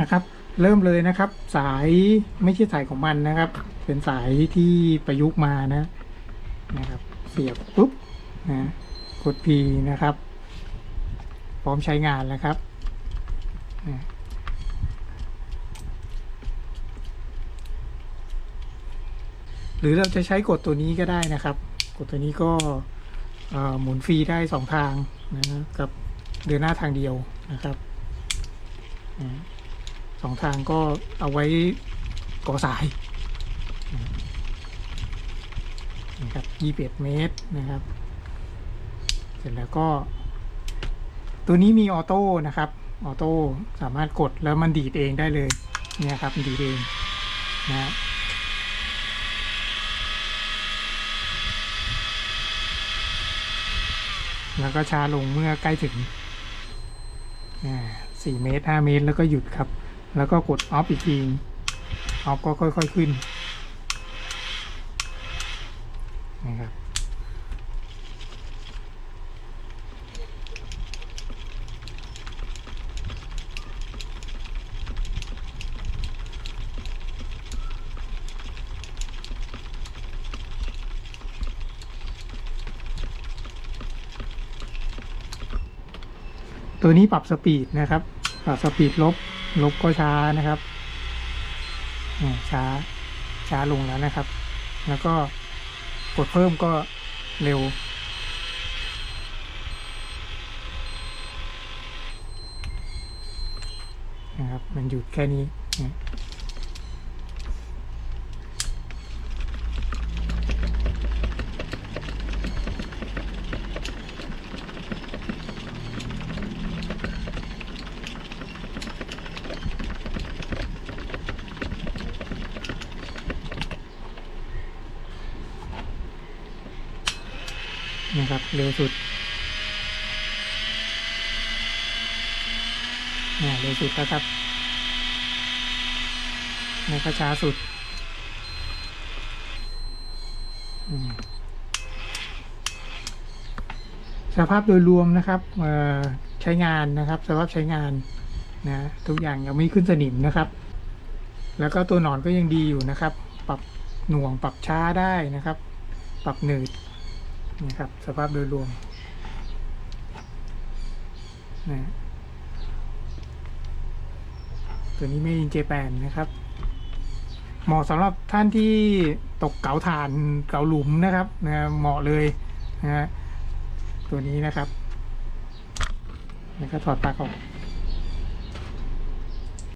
นะครับ เริ่มเลยนะครับ สายไม่ใช่สายของมันนะครับ เป็นสายที่ประยุกต์มานะนะครับ เสียบปุ๊บนะกด P นะครับ พร้อมใช้งานแล้วครับนะหรือเราจะใช้กดตัวนี้ก็ได้นะครับ กดตัวนี้ก็หมุนฟรีได้สองทางนะครับกับเดินหน้าทางเดียวนะครับนะ สองทางก็เอาไว้ก่อสายนะครับ21 เมตรนะครับ เสร็จแล้วก็ ตัวนี้มีออโต้นะครับ ออโต้สามารถกดแล้วมันดีดเองได้เลยเนี่ยครับดีดเองนะฮะแล้วก็ช้าลงเมื่อใกล้ถึงสี่เมตรห้าเมตรแล้วก็หยุดครับ แล้วก็กดออฟอีกทีออฟก็ค่อย ๆขึ้นนะครับตัวนี้ปรับสปีดนะครับ ปรับสปีดลบ ลบก็ช้านะครับช้าช้าลงแล้วนะครับ แล้วก็กดเพิ่มก็เร็ว นะครับ มันหยุดแค่นี้ นะครับ เร็วสุดอ่าเร็วสุดแล้วครับแล้วก็ช้าสุดสภาพโดยรวมนะครับใช้งานนะครับสภาพใช้งานนะทุกอย่างยังไม่ขึ้นสนิมนะครับ แล้วก็ตัวหนอนก็ยังดีอยู่นะครับ ปรับหน่วงปรับช้าได้นะครับ ปรับหนืด นะครับ สภาพโดยรวมนะตัวนี้ไม่อินเจแปนนะครับ เหมาะสำหรับท่านที่ตกเก๋าถ่านเก๋าหลุมนะครับนะเหมาะเลยนะฮะตัวนี้นะครับแล้วก็ถอดปลั๊กออก